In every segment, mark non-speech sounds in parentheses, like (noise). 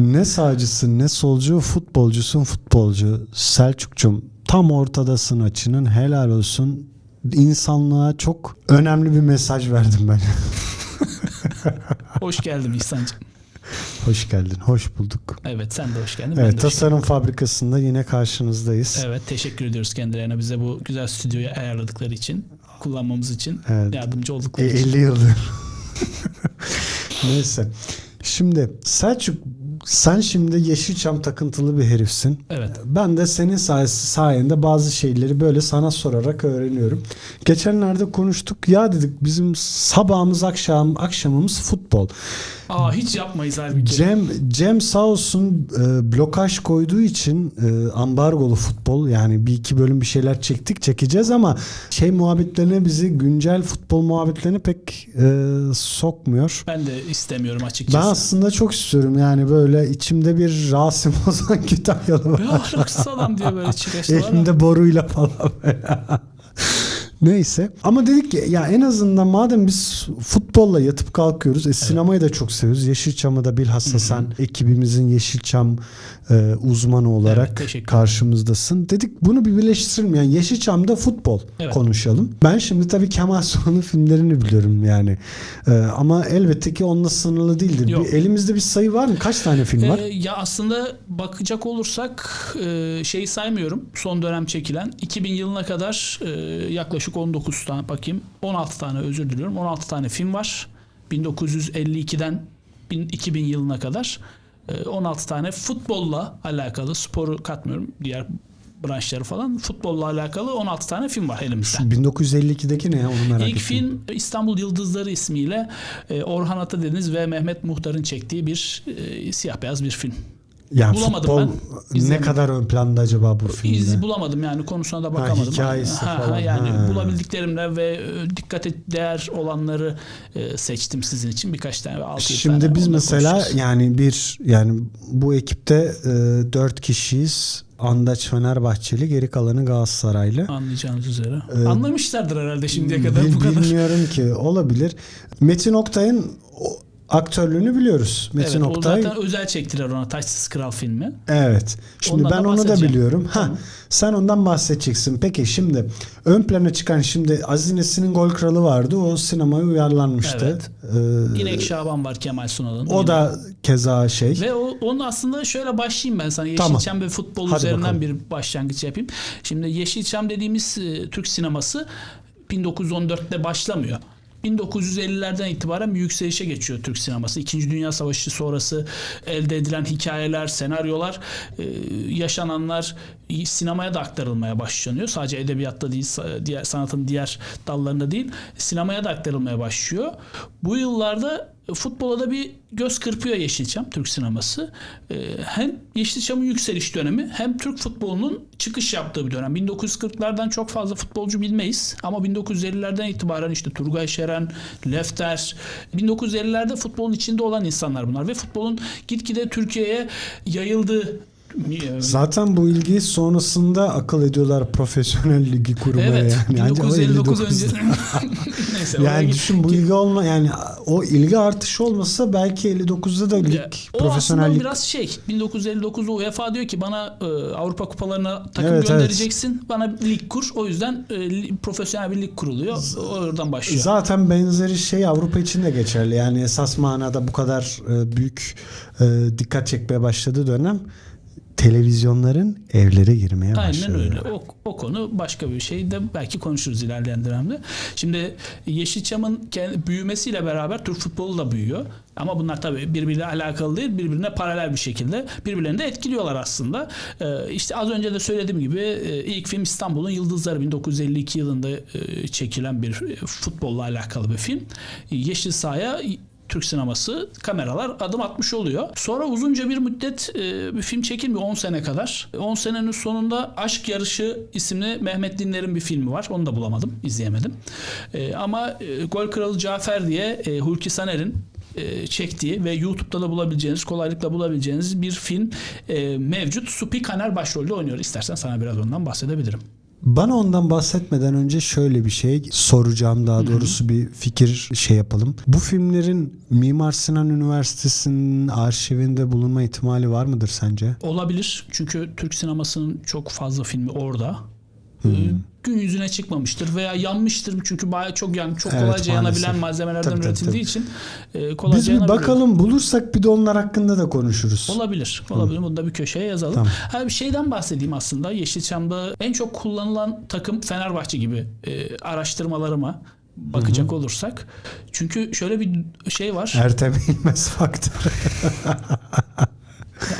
Ne sağcısın ne solcu futbolcusun futbolcu. Selçuk'cum tam ortadasın açının helal olsun. İnsanlığa çok önemli bir mesaj verdim ben. (laughs) Hoş geldin İhsan'cığım. hoş geldin, hoş bulduk. Evet sen de hoş geldin. Evet, hoş tasarım fabrikasında yine karşınızdayız. geldim. Evet teşekkür ediyoruz kendilerine bize bu güzel stüdyoyu ayarladıkları için, kullanmamız için, Evet. yardımcı E, oldukları için. 50 yıldır. (laughs) Neyse. Şimdi Selçuk sen şimdi Yeşilçam takıntılı bir herifsin. Evet. Ben de senin sayesi sayende bazı şeyleri böyle sana sorarak öğreniyorum. Geçenlerde konuştuk. Ya dedik bizim sabahımız akşam akşamımız futbol. Aa hiç yapmayız halbuki. Cem Cem sağ olsun e, blokaj koyduğu için e, ambargolu futbol yani bir iki bölüm bir şeyler çektik çekeceğiz ama şey muhabbetlerine bizi güncel futbol muhabbetlerine pek e, sokmuyor. Ben de istemiyorum Ben açıkçası. aslında çok istiyorum yani böyle içimde bir Rasim (laughs) Ozan Kütahyalı var. Ya ahlaksız adam diye böyle çıkaçlar. Elimde boruyla falan böyle. (laughs) Neyse. Ama dedik ki ya en azından madem biz futbolla yatıp kalkıyoruz. E, sinemayı da çok seviyoruz. Yeşilçam'ı da bilhassa sen ekibimizin Yeşilçam e, uzmanı olarak Evet, karşımızdasın. Dedik bunu bir birleştirelim. Yani Yeşilçam'da futbol Evet. konuşalım. Ben şimdi tabii Kemal Sunal'ın filmlerini biliyorum yani. E, ama elbette ki onunla sınırlı değildir. Yok. Bir, elimizde bir sayı var mı? Kaç tane film var? Ee, ya aslında bakacak olursak e, şeyi saymıyorum. Son dönem çekilen 2000 yılına kadar e, yaklaşık 19 tane bakayım 16 tane özür diliyorum. 16 tane film var. 1952'den bin- 2000 yılına kadar e, 16 tane futbolla alakalı sporu katmıyorum diğer branşları falan futbolla alakalı 16 tane film var elimizde. Şu 1952'deki ne ya onu merak İlk ettim. film İstanbul Yıldızları ismiyle e, Orhan Atadeniz ve Mehmet Muhtar'ın çektiği bir e, siyah beyaz bir film. Yani Bulamadım futbol ben. ne İzlemedim. kadar ön planda acaba bu filmde? İz bulamadım yani konusuna da bakamadım. hikayesi Ha, ha, falan, yani ha. bulabildiklerimle ve e, dikkate değer olanları e, seçtim sizin için birkaç tane. altı Şimdi tane biz mesela konuşuruz. yani bir yani bu ekipte e, dört kişiyiz. Andaç Fenerbahçeli, geri kalanı Galatasaraylı. anlayacağınız üzere. Ee, Anlamışlardır herhalde şimdiye kadar bu kadar. Bilmiyorum ki olabilir. Metin Oktay'ın aktörlüğünü biliyoruz. Metin Evet, o Oktay. zaten özel çektiler ona Taçsız Kral filmi. Evet. Şimdi Ondan ben da onu da biliyorum. Ha, Tamam. sen ondan bahsedeceksin. Peki şimdi ön plana çıkan şimdi Aziz Nesin'in Gol Kralı vardı. O sinemaya uyarlanmıştı. Ee, İnek Şaban var Kemal Sunal'ın. o da keza şey. Ve o, onun aslında şöyle başlayayım ben sana. Tamam. Yeşilçam ve futbol Hadi üzerinden bakalım. bir başlangıç yapayım. Şimdi Yeşilçam dediğimiz e, Türk sineması 1914'te başlamıyor. 1950'lerden itibaren bir yükselişe geçiyor Türk sineması. İkinci Dünya Savaşı sonrası elde edilen hikayeler, senaryolar, e, yaşananlar sinemaya da aktarılmaya başlanıyor. Sadece edebiyatta değil, diğer sanatın diğer dallarında değil, sinemaya da aktarılmaya başlıyor. Bu yıllarda futbola da bir göz kırpıyor Yeşilçam Türk sineması. Ee, hem Yeşilçam'ın yükseliş dönemi hem Türk futbolunun çıkış yaptığı bir dönem. 1940'lardan çok fazla futbolcu bilmeyiz ama 1950'lerden itibaren işte Turgay Şeren, Lefter 1950'lerde futbolun içinde olan insanlar bunlar ve futbolun gitgide Türkiye'ye yayıldığı Zaten bu ilgiyi sonrasında akıl ediyorlar profesyonel ligi kurmaya Evet. yani. Ancak o 1959 önce 59'da. (laughs) Neyse. Yani düşün bu ilgi olma yani o ilgi artışı olmasa belki 59'da da lig Ya, o profesyonel aslında lig biraz şey 1959'da UEFA diyor ki bana e, Avrupa kupalarına takım Evet, göndereceksin. Bana lig kur. O yüzden e, profesyonel bir lig kuruluyor. Oradan başlıyor. Zaten benzeri şey Avrupa için de geçerli. Yani esas manada bu kadar e, büyük e, dikkat çekmeye başladığı dönem televizyonların evlere girmeye başladı. Aynen öyle. O, o konu başka bir şey de belki konuşuruz ilerleyen dönemde. Şimdi Yeşilçam'ın büyümesiyle beraber Türk futbolu da büyüyor. Ama bunlar tabii birbiriyle alakalı değil, birbirine paralel bir şekilde birbirlerini de etkiliyorlar aslında. Ee, işte az önce de söylediğim gibi e, ilk film İstanbul'un Yıldızları 1952 yılında e, çekilen bir e, futbolla alakalı bir film. Yeşil sahaya Türk sineması kameralar adım atmış oluyor. Sonra uzunca bir müddet e, bir film çekilmiyor 10 sene kadar. 10 senenin sonunda Aşk Yarışı isimli Mehmet Dinler'in bir filmi var. Onu da bulamadım, izleyemedim. E, ama e, Gol Kralı Cafer diye e, Hulki Saner'in e, çektiği ve YouTube'da da bulabileceğiniz, kolaylıkla bulabileceğiniz bir film e, mevcut. Supi Kaner başrolde oynuyor. İstersen sana biraz ondan bahsedebilirim. Bana ondan bahsetmeden önce şöyle bir şey soracağım daha doğrusu bir fikir şey yapalım. Bu filmlerin Mimar Sinan Üniversitesi'nin arşivinde bulunma ihtimali var mıdır sence? Olabilir. Çünkü Türk sinemasının çok fazla filmi orada. Ee, Gün yüzüne çıkmamıştır veya yanmıştır çünkü bayağı çok yan çok Evet, kolayca yanabilen maalesef. malzemelerden Tabii, tabii, üretildiği tabii. için e, kolayca Biz bir yanabiliyor. bakalım bulursak bir de onlar hakkında da konuşuruz. Olabilir. Olabilir. Bunu da bir köşeye yazalım. Tamam. Ha, bir şeyden bahsedeyim aslında. Yeşilçam'da en çok kullanılan takım Fenerbahçe gibi e, araştırmalarıma bakacak olursak. Çünkü şöyle bir şey var. Ertem İlmez faktörü. (laughs)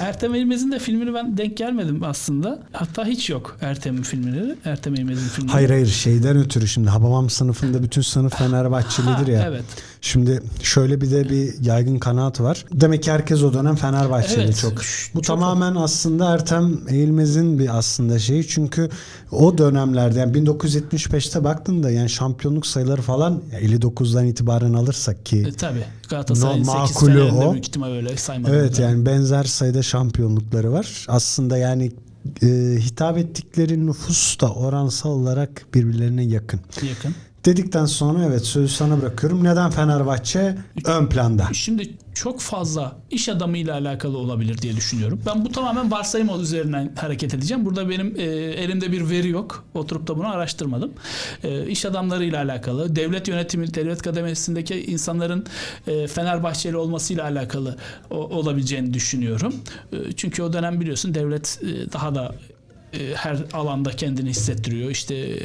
Ertem İlmez'in de filmini ben denk gelmedim aslında. Hatta hiç yok Ertem'in filmleri. Ertem İlmez'in filmleri. Hayır hayır şeyden ötürü şimdi Hababam sınıfında bütün sınıf (laughs) Fenerbahçelidir ya. Evet. Şimdi şöyle bir de bir yaygın kanaat var. Demek ki herkes o dönem Fenerbahçeli Evet. çok. Bu çok- tamamen aslında Ertem Eğilmez'in bir aslında şeyi. Çünkü o dönemlerde yani 1975'te baktığında yani şampiyonluk sayıları falan 59'dan itibaren alırsak ki E, tabii. Galatasaray'ın No, 8 makulü Fener'in de o. büyük ihtimal öyle saymadım. Evet yani benzer sayıda şampiyonlukları var. Aslında yani e, hitap ettikleri nüfus da oransal olarak birbirlerine yakın. yakın. Dedikten sonra evet sözü sana bırakıyorum. Neden Fenerbahçe ön planda? Şimdi çok fazla iş adamıyla alakalı olabilir diye düşünüyorum. Ben bu tamamen varsayım üzerinden hareket edeceğim. Burada benim e, elimde bir veri yok. Oturup da bunu araştırmadım. E, iş adamlarıyla alakalı, devlet yönetimi, devlet kademesindeki insanların e, Fenerbahçeli olmasıyla alakalı o- olabileceğini düşünüyorum. E, çünkü o dönem biliyorsun devlet e, daha da e, her alanda kendini hissettiriyor. İşte e,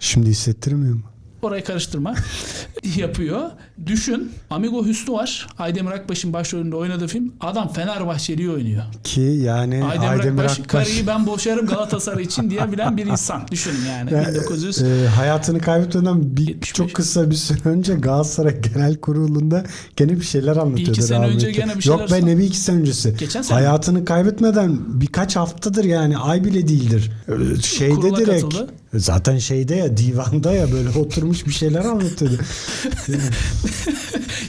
Şimdi hissettirmiyor mu? Orayı karıştırma. (laughs) yapıyor. Düşün. Amigo Hüsnü var. Aydemir Akbaş'ın başrolünde oynadığı film. Adam Fenerbahçeli'yi oynuyor. Ki yani Aydemir, Aydemir Akbaş, Akbaş karıyı ben boşarım Galatasaray için diyebilen bir insan. Düşünün yani. Ya, 1900 e, hayatını kaybetmeden bir, 75. çok kısa bir süre önce Galatasaray Genel Kurulu'nda gene bir şeyler anlatıyordu. iki sene önce rahmetli. gene bir şeyler Yok be ne bir iki sene öncesi. Geçen sene Hayatını kaybetmeden birkaç haftadır yani ay bile değildir. Şeyde Kurula direkt katıldı. Zaten şeyde ya divanda ya böyle (laughs) oturmuş bir şeyler anlatıyordu. (laughs)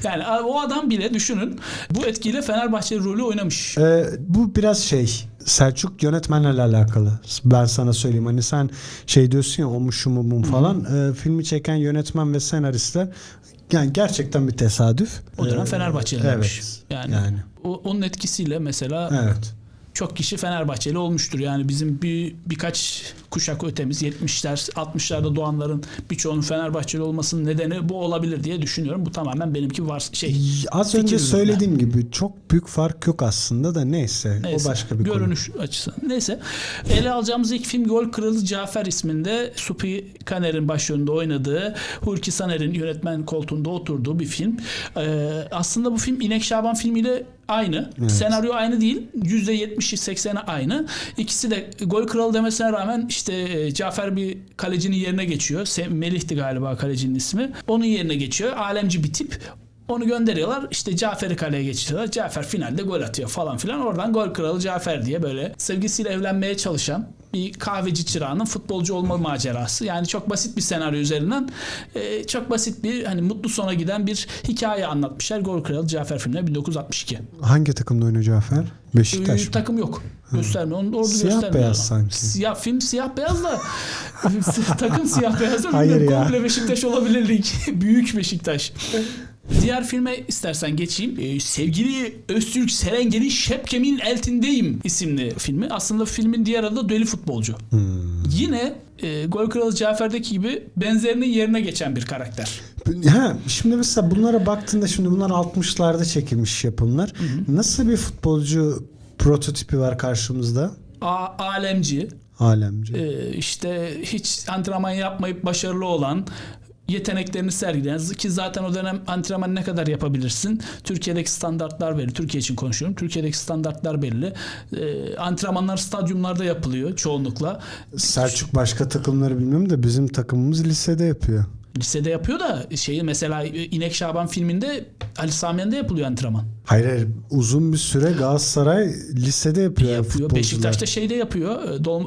yani o adam bile düşünün bu etkiyle Fenerbahçe rolü oynamış. Ee, bu biraz şey Selçuk yönetmenlerle alakalı. Ben sana söyleyeyim hani sen şey diyorsun ya o mu şu mu bu mu falan. Ee, filmi çeken yönetmen ve senaristler yani gerçekten bir tesadüf. O dönem Ee, Fenerbahçelilermiş. Evet. Yani, Yani. O, onun etkisiyle mesela Evet. Çok kişi Fenerbahçeli olmuştur. Yani bizim bir birkaç kuşak ötemiz 70'ler 60'larda doğanların birçoğunun Fenerbahçeli olmasının nedeni bu olabilir diye düşünüyorum. Bu tamamen benimki var şey. Az önce söylediğim gibi çok büyük fark yok aslında da neyse, Neyse, o başka bir görünüş açısı. Neyse. Ele alacağımız ilk film Gol Kralı Cafer isminde Supi Kaner'in başrolünde oynadığı, Hulki Saner'in yönetmen koltuğunda oturduğu bir film. Ee, aslında bu film İnek Şaban filmiyle aynı. Evet. Senaryo aynı değil. %70'i 80'i aynı. İkisi de Gol Kralı demesine rağmen işte e, Cafer bir kalecinin yerine geçiyor. Melih'ti galiba kalecinin ismi. Onun yerine geçiyor. Alemci bir tip. Onu gönderiyorlar. İşte Cafer'i kaleye geçiriyorlar. Cafer finalde gol atıyor falan filan. Oradan gol kralı Cafer diye böyle sevgisiyle evlenmeye çalışan bir kahveci çırağının futbolcu olma macerası. Yani çok basit bir senaryo üzerinden e, çok basit bir hani mutlu sona giden bir hikaye anlatmışlar. Gol kralı Cafer filminde 1962. konu. Hangi takımda oynuyor Cafer? Beşiktaş Ee, mı? takım yok. Göstermiyor. Onu orada Siyah göstermiyor. beyaz sanki. Siyah film siyah beyaz da (laughs) takım siyah beyaz da Hayır ya. Komple Beşiktaş olabilir lig. (laughs) Büyük Beşiktaş. (laughs) Diğer filme istersen geçeyim. Ee, sevgili Öztürk Serengil'in Şepkemin Eltindeyim isimli filmi. Aslında filmin diğer adı da Deli Futbolcu. Hmm. Yine e, Gol Kralı Cafer'deki gibi benzerinin yerine geçen bir karakter. Ha, şimdi mesela bunlara baktığında şimdi bunlar 60'larda çekilmiş yapımlar. Nasıl bir futbolcu prototipi var karşımızda? A alemci, Alemci. e, işte hiç antrenman yapmayıp başarılı olan yeteneklerini sergileyen ki zaten o dönem antrenman ne kadar yapabilirsin? Türkiye'deki standartlar belli. Türkiye için konuşuyorum. Türkiye'deki standartlar belli. E, antrenmanlar stadyumlarda yapılıyor çoğunlukla. Selçuk başka takımları bilmiyorum da bizim takımımız lisede yapıyor. Lisede yapıyor da şeyi mesela İnek Şaban filminde Ali Samiyen'de yapılıyor antrenman. Hayır, hayır uzun bir süre Galatasaray lisede yapıyor. yapıyor. Beşiktaş'ta şeyde yapıyor. E, Dol,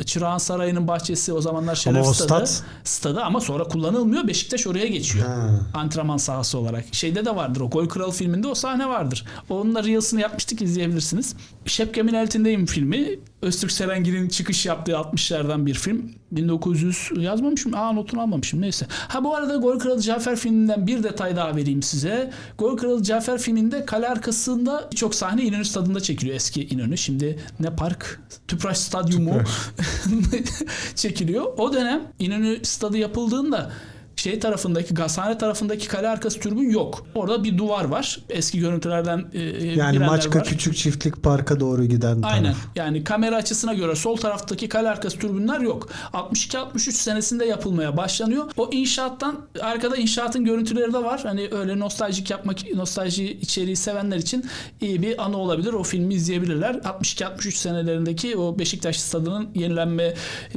e, Çırağan Sarayı'nın bahçesi o zamanlar Şeref Ama Stadı. stat- Stadı ama sonra kullanılmıyor. Beşiktaş oraya geçiyor. Ha. Antrenman sahası olarak. Şeyde de vardır o Gol Kralı filminde o sahne vardır. Onunla Reels'ını yapmıştık izleyebilirsiniz. Şepkemin Eltindeyim filmi Öztürk Serengil'in çıkış yaptığı 60'lardan bir film. 1900 yazmamışım. Aa notunu almamışım. Neyse. Ha bu arada Gol Kralı Cafer filminden bir detay daha vereyim size. Gol Kralı Cafer filminde kale arkasında çok sahne İnönü Stadı'nda çekiliyor. Eski İnönü. Şimdi ne park? Tüpraş Stadyumu (laughs) çekiliyor. O dönem İnönü Stadı yapıldığında şey tarafındaki gazhane tarafındaki kale arkası türbün yok. Orada bir duvar var. Eski görüntülerden e, Yani bilenler Maçka var. Küçük Çiftlik Park'a doğru giden Aynen. taraf. Yani kamera açısına göre sol taraftaki kale arkası türbünler yok. 62-63 senesinde yapılmaya başlanıyor. O inşaattan arkada inşaatın görüntüleri de var. Hani öyle nostaljik yapmak, nostalji içeriği sevenler için iyi bir anı olabilir. O filmi izleyebilirler. 62-63 senelerindeki o Beşiktaş stadının yenilenme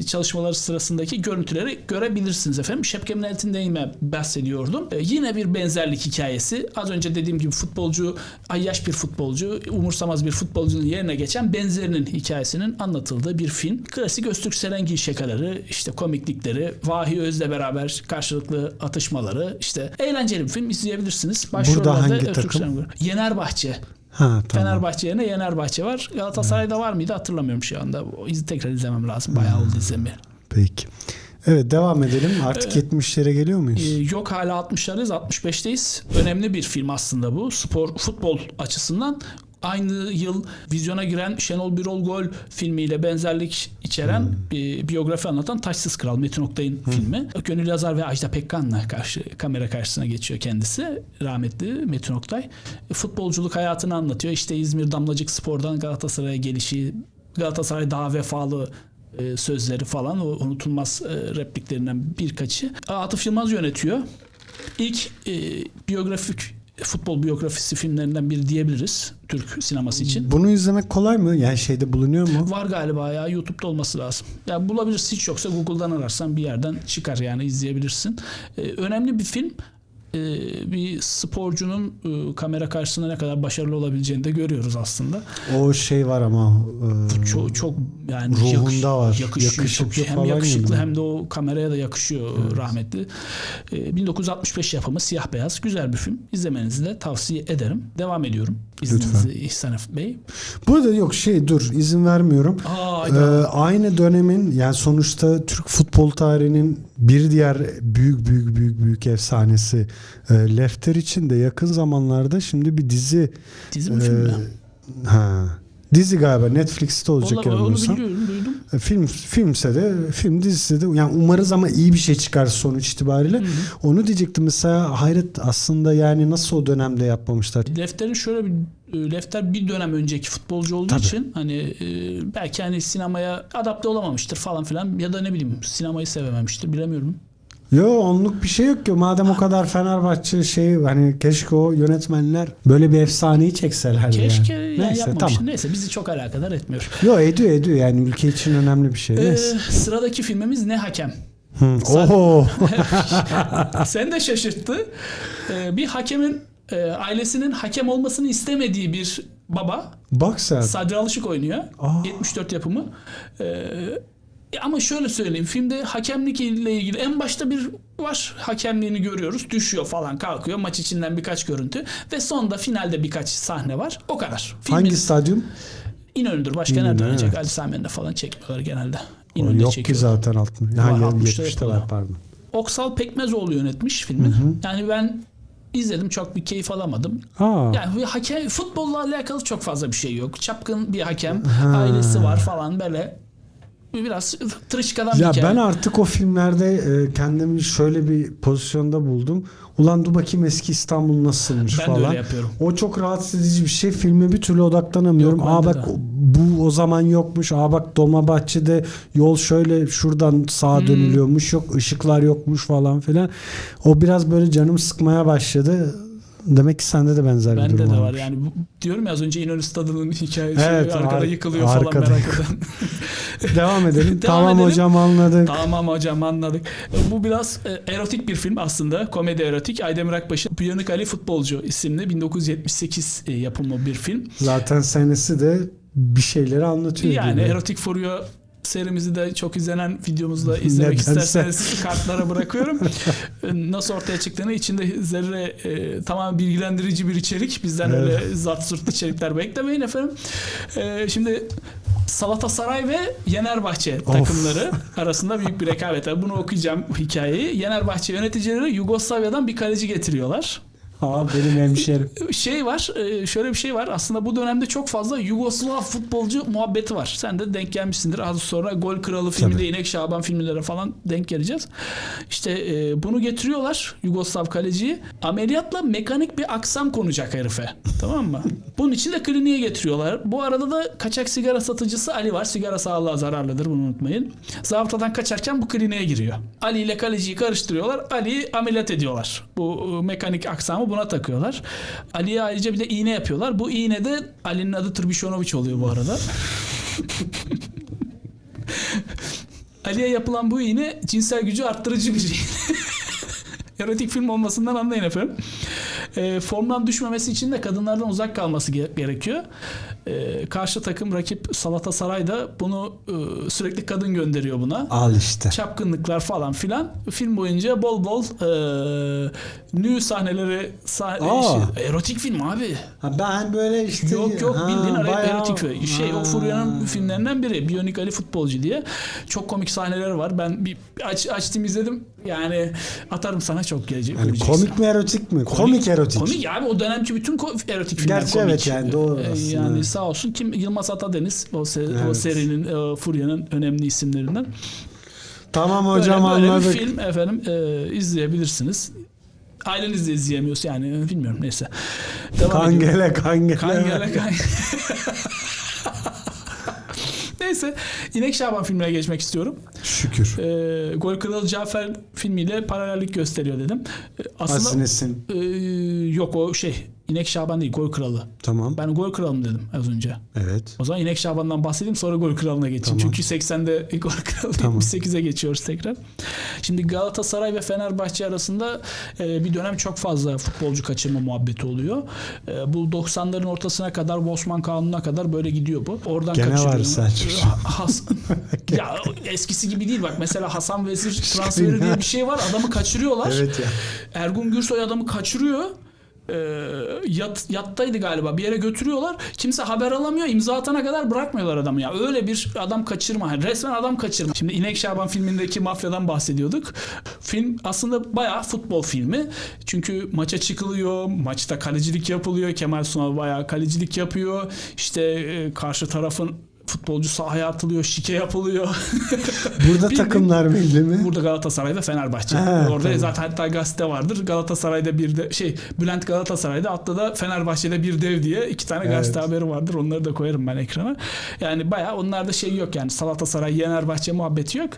çalışmaları sırasındaki görüntüleri görebilirsiniz efendim. Şepkemin Eltin'den bahsediyordum. Ee, yine bir benzerlik hikayesi. Az önce dediğim gibi futbolcu, ayyaş bir futbolcu, umursamaz bir futbolcunun yerine geçen benzerinin hikayesinin anlatıldığı bir film. Klasik Öztürk Serengil şakaları, işte komiklikleri, Vahi Öz'le beraber karşılıklı atışmaları, işte eğlenceli bir film izleyebilirsiniz. Başrollerde hangi Öztürk takım? Serengil. Yenerbahçe. Ha tamam. Fenerbahçe yerine Yenerbahçe var. Galatasaray'da var mıydı hatırlamıyorum şu anda. O iz tekrar izlemem lazım. Bayağı oldu izlemeye. Peki. Evet devam edelim. Artık 70'lere geliyor Ee, muyuz? yok hala 60'larız 65'teyiz. Önemli bir film aslında bu. Spor, futbol açısından. Aynı yıl vizyona giren Şenol Birol Gol filmiyle benzerlik içeren bir biyografi anlatan Taşsız Kral Metin Oktay'ın filmi. Gönül Yazar ve Ajda Pekkan'la karşı kamera karşısına geçiyor kendisi. Rahmetli Metin Oktay. Futbolculuk hayatını anlatıyor. İşte İzmir Damlacık Spor'dan Galatasaray'a gelişi, Galatasaray daha vefalı e, sözleri falan o unutulmaz e, repliklerinden birkaçı. Atıf Yılmaz yönetiyor. İlk e, biyografik futbol biyografisi filmlerinden biri diyebiliriz Türk sineması için. Bunu izlemek kolay mı? Yani şeyde bulunuyor mu? Var galiba ya YouTube'da olması lazım. Ya bulabilirsin hiç yoksa Google'dan ararsan bir yerden çıkar yani izleyebilirsin. E, önemli bir film. E, bir sporcunun e, kamera karşısında ne kadar başarılı olabileceğini de görüyoruz aslında. O şey var ama e, Çok çok yani Ruhunda yakış- var. Yakışıyor Yakışıklı çok. Hem yakışıklı yani. hem de o kameraya da yakışıyor rahmetli. Ee, 1965 yapımı siyah beyaz güzel bir film. İzlemenizi de tavsiye ederim. Devam ediyorum. İzninizi İhsan Bey. Burada yok şey dur izin vermiyorum. Aa, Ee, aynı dönemin yani sonuçta Türk futbol tarihinin bir diğer büyük büyük büyük büyük efsanesi e, Lefter için de yakın zamanlarda şimdi bir dizi dizi mi e, film mi? ha dizi galiba Netflix'te olacak Vallahi onu yanılmıyorsam. biliyorum duydum. E, Film filmse de film dizisi de yani umarız ama iyi bir şey çıkar sonuç itibariyle. Onu diyecektim mesela hayret aslında yani nasıl o dönemde yapmamışlar. Lefter'in şöyle bir e, Lefter bir dönem önceki futbolcu olduğu Tabii. için hani e, belki hani sinemaya adapte olamamıştır falan filan ya da ne bileyim sinemayı sevememiştir bilemiyorum. Yo onluk bir şey yok ki. Madem o kadar Fenerbahçe şey hani keşke o yönetmenler böyle bir efsaneyi çekseler Keşke yani. yani Neyse tamam. Neyse bizi çok alakadar etmiyor. Yo ediyor ediyor yani ülke için önemli bir şey. Ee, Neyse. sıradaki filmimiz Ne Hakem? Hı. Oho. (laughs) Sen de şaşırttı. Ee, bir hakemin e, ailesinin hakem olmasını istemediği bir baba. Bak sen. Sadri Alışık oynuyor. Aa. 74 yapımı. Ee, ama şöyle söyleyeyim. Filmde hakemlik ile ilgili en başta bir var. Hakemliğini görüyoruz. Düşüyor falan kalkıyor. Maç içinden birkaç görüntü. Ve sonda finalde birkaç sahne var. O kadar. Filmin Hangi stadyum? İnönü'dür. Başka İnönü, nereden oynayacak? evet. Ali Sami'nde falan çekmiyorlar genelde. İnönü'de yok ki çekiyor. zaten altın. Ha, Var, ya- 60'ta 70'te var pardon. Oksal Pekmezoğlu yönetmiş filmi. Yani ben izledim çok bir keyif alamadım. Aa. Yani bir hakem futbolla alakalı çok fazla bir şey yok. Çapkın bir hakem, Ha. ailesi var falan böyle biraz tırışkadan bir Ya hikaye. ben artık o filmlerde e, kendimi şöyle bir pozisyonda buldum. Ulan dur bakayım eski İstanbul nasılmış Ben falan. öyle yapıyorum. O çok rahatsız edici bir şey. Filme bir türlü odaklanamıyorum. Yok, Aa bak de. bu o zaman yokmuş. Aa bak Dolmabahçe'de yol şöyle şuradan sağa Hmm. dönülüyormuş. Yok ışıklar yokmuş falan filan. O biraz böyle canım sıkmaya başladı. Demek ki sende de benzer bir Bende durum de var yani bu- diyorum ya az önce İnönü Stadı'nın (laughs) hikayesi Evet, arkada ar- yıkılıyor arkada falan merak eden. (laughs) (laughs) Devam edelim. Devam tamam edelim. hocam anladık. tamam hocam anladık. Bu biraz e, erotik bir film aslında. Komedi erotik. Aydemir Akbaş'ın Biyonik Ali Futbolcu isimli 1978 e, yapımı bir film. Zaten senesi de bir şeyleri anlatıyor. Yani gibi. Erotik Furio serimizi de çok izlenen videomuzda izlemek isterseniz kartlara bırakıyorum. (laughs) E, Nasıl ortaya çıktığını içinde zerre e, tamamen bilgilendirici bir içerik. Bizden Evet. öyle zart zurt içerikler beklemeyin efendim. E, şimdi Salatasaray ve Yenerbahçe Of. takımları arasında büyük bir rekabet var. Bunu okuyacağım hikayeyi. Yenerbahçe yöneticileri Yugoslavya'dan bir kaleci getiriyorlar. Aa, benim hemşerim. (laughs) Şey var, e, şöyle bir şey var. Aslında bu dönemde çok fazla Yugoslav futbolcu muhabbeti var. Sen de denk gelmişsindir. Az sonra Gol Kralı filminde Tabii. İnek Şaban filmlere falan denk geleceğiz. İşte e, bunu getiriyorlar Yugoslav kaleciyi. Ameliyatla mekanik bir aksam konacak herife. tamam mı? (laughs) Bunun için de kliniğe getiriyorlar. Bu arada da kaçak sigara satıcısı Ali var. Sigara sağlığa zararlıdır bunu unutmayın. Zabıtadan kaçarken bu kliniğe giriyor. Ali ile kaleciyi karıştırıyorlar. Ali'yi ameliyat ediyorlar. Bu e, mekanik aksamı buna takıyorlar. Ali'ye ayrıca bir de iğne yapıyorlar. Bu iğne de Ali'nin adı Trbišonović oluyor bu arada. (laughs) Ali'ye yapılan bu iğne cinsel gücü arttırıcı bir iğne. (laughs) Erotik film olmasından anlayın efendim. E, formdan düşmemesi için de kadınlardan uzak kalması ge- gerekiyor. E, karşı takım rakip Salatasaray da bunu e, sürekli kadın gönderiyor buna. Al işte. Çapkınlıklar falan filan. Film boyunca bol bol e, nü sahneleri sah- Aa. şey, erotik film abi. Ha, ben böyle işte... Yok yok Ha, bildiğin ara- bayağı- erotik film. Şey o Ha. Furya'nın filmlerinden biri. Biyonik Ali futbolcu diye. Çok komik sahneleri var. Ben bir aç, açtım izledim. Yani atarım sana çok gelecek. Yani göreceksin. komik mi erotik mi? Komik, erotik. Komik abi o dönemki bütün ko- erotik filmler Gerçi komik. evet yani doğru Ee, aslında. Yani sağ olsun kim Yılmaz Atadeniz o, se- o Evet. serinin e, Furya'nın önemli isimlerinden. Tamam Böyle, hocam böyle bir anladık. film efendim e, izleyebilirsiniz. Aileniz de izleyemiyorsa yani e, bilmiyorum neyse. Devam ediyorum. Kangele kangele. Kangele kangele. (laughs) Neyse İnek Şaban filmine geçmek istiyorum. Şükür. Ee, Gol Kralı Cafer filmiyle paralellik gösteriyor dedim. Ee, aslında Asinesin. e, yok o şey İnek Şaban değil Gol Kralı. Tamam. Ben Gol Kralı dedim az önce. Evet. O zaman İnek Şaban'dan bahsedeyim sonra Gol Kralı'na geçeyim. Tamam. Çünkü 80'de (laughs) Gol Kralı Tamam. 78'e geçiyoruz tekrar. Şimdi Galatasaray ve Fenerbahçe arasında e, bir dönem çok fazla futbolcu kaçırma muhabbeti oluyor. E, bu 90'ların ortasına kadar Bosman Kanunu'na kadar böyle gidiyor bu. Oradan Gene kaçırıyor. var Selçuk. (laughs) Has- (laughs) ya eskisi gibi değil bak mesela Hasan Vezir transferi diye bir şey var adamı kaçırıyorlar. Evet ya. Ergun Gürsoy adamı kaçırıyor. Ee, yat, yattaydı galiba bir yere götürüyorlar. Kimse haber alamıyor. imza atana kadar bırakmıyorlar adamı ya. Öyle bir adam kaçırma. Yani resmen adam kaçırma. Şimdi İnek Şaban filmindeki mafyadan bahsediyorduk. Film aslında bayağı futbol filmi. Çünkü maça çıkılıyor. Maçta kalecilik yapılıyor. Kemal Sunal bayağı kalecilik yapıyor. İşte e, karşı tarafın futbolcu sahaya atılıyor, şike yapılıyor. (laughs) Burada Bildiğin- takımlar belli mi? Burada Galatasaray ve Fenerbahçe. Ha, Orada tamam. zaten hatta gazete vardır. Galatasaray'da bir de şey Bülent Galatasaray'da altta da Fenerbahçe'de bir dev diye iki tane gazete Evet. haberi vardır. Onları da koyarım ben ekrana. Yani bayağı onlarda şey yok yani Galatasaray Fenerbahçe muhabbeti yok.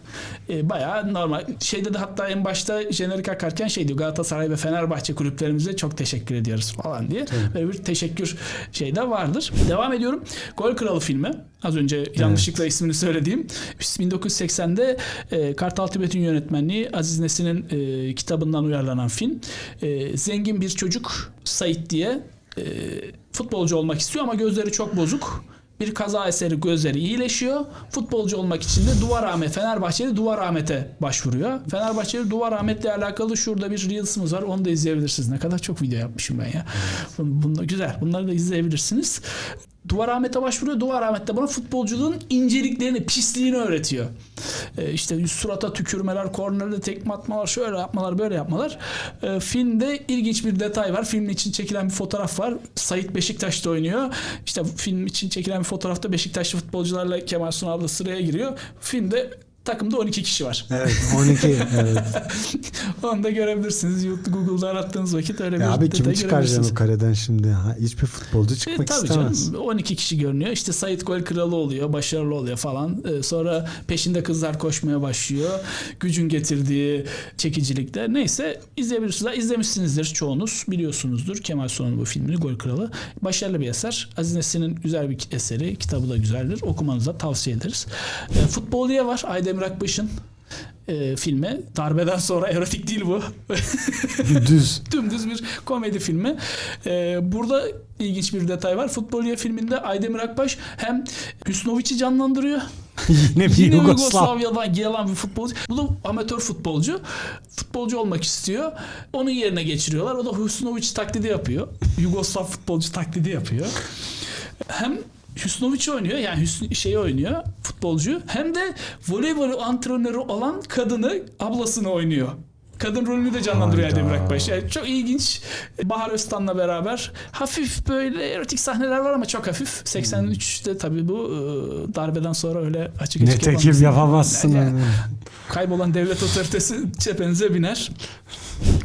E, bayağı normal. Şeyde de hatta en başta jenerik akarken şey diyor Galatasaray ve Fenerbahçe kulüplerimize çok teşekkür ediyoruz falan diye. Böyle bir teşekkür şey de vardır. Devam ediyorum. Gol Kralı filmi. Az önce yanlışlıkla ismini söylediğim. 1980'de e, Kartal Tibet'in yönetmenliği Aziz Nesin'in e, kitabından uyarlanan film. E, zengin bir çocuk Sait diye e, futbolcu olmak istiyor ama gözleri çok bozuk. Bir kaza eseri gözleri iyileşiyor. Futbolcu olmak için de Duvar Ahmet, Fenerbahçeli Duvar Ahmet'e başvuruyor. Fenerbahçeli Duvar Ahmet'le alakalı şurada bir Reels'ımız var. Onu da izleyebilirsiniz. Ne kadar çok video yapmışım ben ya. Bunlar güzel. Bunları da izleyebilirsiniz. Duvar Ahmet'e başvuruyor. Duvar Ahmet de bana futbolculuğun inceliklerini, pisliğini öğretiyor. Ee, işte surata tükürmeler, kornerde tekme atmalar, şöyle yapmalar, böyle yapmalar. Ee, filmde ilginç bir detay var. Film için çekilen bir fotoğraf var. Sait Beşiktaş'ta oynuyor. İşte film için çekilen bir fotoğrafta Beşiktaşlı futbolcularla Kemal Sunal da sıraya giriyor. Filmde takımda 12 kişi var. Evet (laughs) 12 evet. (laughs) Onu da görebilirsiniz. Google'da arattığınız vakit öyle bir Ya abi kimi çıkaracaksın o kareden şimdi? Ha, hiçbir futbolcu E, çıkmak tabii istemez. canım 12 kişi görünüyor. İşte Sait gol kralı oluyor, başarılı oluyor falan. E, sonra peşinde kızlar koşmaya başlıyor. Gücün getirdiği çekicilikler. Neyse izleyebilirsiniz. İzlemişsinizdir çoğunuz. Biliyorsunuzdur Kemal Sunal'ın bu filmini Gol Kralı. Başarılı bir eser. Aziz Nesin'in güzel bir eseri. Kitabı da güzeldir. Okumanızı da tavsiye ederiz. E, Futbol diye var. Aydemir Akbaş'ın e, filmi. Darbeden sonra erotik değil bu. Düz. (laughs) Dümdüz bir komedi filmi. Ee, burada ilginç bir detay var. Futbolya filminde Aydemir Akbaş hem Hüsnovic'i canlandırıyor. (laughs) Yine bir Yine Yugoslav. Yugoslavya'dan gelen bir futbolcu. Bu da amatör futbolcu. Futbolcu olmak istiyor. Onun yerine geçiriyorlar. O da Hüsnovic taklidi yapıyor. Yugoslav futbolcu taklidi yapıyor. Hem Hüsnovic oynuyor yani Hüsnü şey oynuyor futbolcu hem de voleybol antrenörü olan kadını ablasını oynuyor. Kadın rolünü de canlandırıyor Hayda. Erdem Akbaş. Yani çok ilginç. Bahar Öztan'la beraber hafif böyle erotik sahneler var ama çok hafif. 83'te tabii bu e, darbeden sonra öyle açık açık Netekim yapamazsın. yapamazsın. Yani yani. kaybolan devlet otoritesi çepenize biner.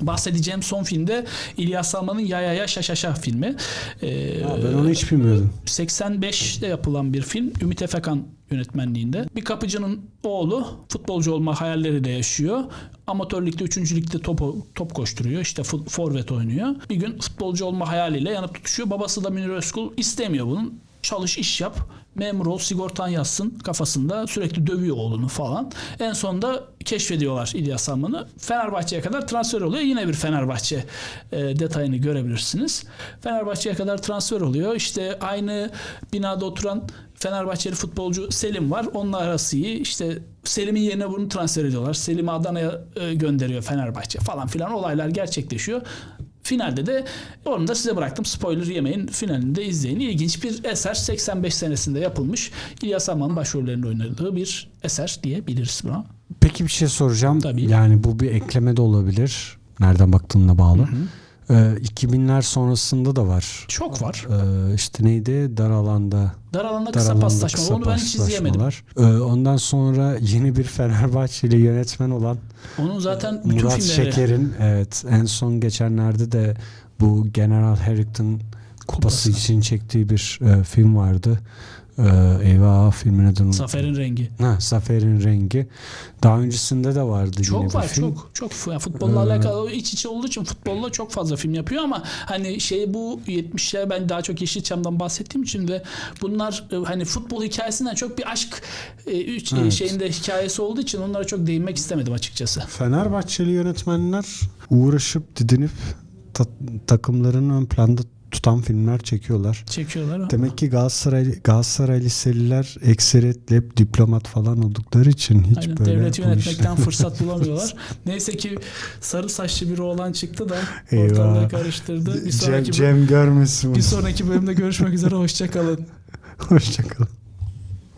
Bahsedeceğim son filmde İlyas Salman'ın Ya Ya Ya Şa Şa Şa filmi. Ee, Ya ben onu hiç bilmiyordum. 85'te yapılan bir film. Ümit Efekan yönetmenliğinde. Bir kapıcının oğlu futbolcu olma hayalleriyle yaşıyor. Amatör ligde 3. ligde top, top koşturuyor. İşte fut- forvet oynuyor. Bir gün futbolcu olma hayaliyle yanıp tutuşuyor. Babası da Münir Özkul istemiyor bunun. Çalış iş yap. Memur ol sigortan yazsın kafasında sürekli dövüyor oğlunu falan. En sonunda keşfediyorlar İlyas Salman'ı. Fenerbahçe'ye kadar transfer oluyor. Yine bir Fenerbahçe e, detayını görebilirsiniz. Fenerbahçe'ye kadar transfer oluyor. İşte aynı binada oturan Fenerbahçeli futbolcu Selim var. Onunla arası iyi. İşte Selim'in yerine bunu transfer ediyorlar. Selim'i Adana'ya e, gönderiyor Fenerbahçe falan filan olaylar gerçekleşiyor. Finalde de onu da size bıraktım. Spoiler yemeyin. Finalinde izleyin. İlginç bir eser. 85 senesinde yapılmış. İlyas Salman'ın başrollerinde oynadığı bir eser diyebiliriz buna. Peki bir şey soracağım. Tabii. Yani bu bir ekleme de olabilir. Nereden baktığına bağlı. Ee, 2000'ler sonrasında da var. Çok var. Ee, işte neydi? Dar alanda. Dar alanda kısa paslaşma. kısa Onu ben hiç izleyemedim. Ee, ondan sonra yeni bir (laughs) Fenerbahçeli yönetmen olan Onun zaten bütün Murat filmleri Şeker'in evet en son geçenlerde de bu General Harrington kupası Kupası. için çektiği bir e, film vardı. Ee, eyvah filmin adını Zafer'in rengi. Ha, Zafer'in rengi. Daha öncesinde de vardı yine Çok bir var film. çok çok yani futbolla Ee, alakalı iç içe olduğu için futbolla çok fazla film yapıyor ama hani şey bu 70'ler ben daha çok Yeşilçam'dan bahsettiğim için ve bunlar e, hani futbol hikayesinden çok bir aşk e, üç, e, Evet. şeyinde hikayesi olduğu için onlara çok değinmek istemedim açıkçası. Fenerbahçeli yönetmenler uğraşıp didinip ta- takımlarını ön planda tutan filmler çekiyorlar. Çekiyorlar ama. Demek ki Galatasaray Galatasaray liseliler ekseriyetle hep diplomat falan oldukları için hiç Aynen, böyle devleti bu yönetmekten fırsat (laughs) bulamıyorlar. Neyse ki sarı saçlı bir oğlan çıktı da ortalığı karıştırdı. Bir Cem, sonraki, Cem görmesin bir sonraki bölümde görüşmek üzere. Hoşçakalın. (laughs) Hoşçakalın.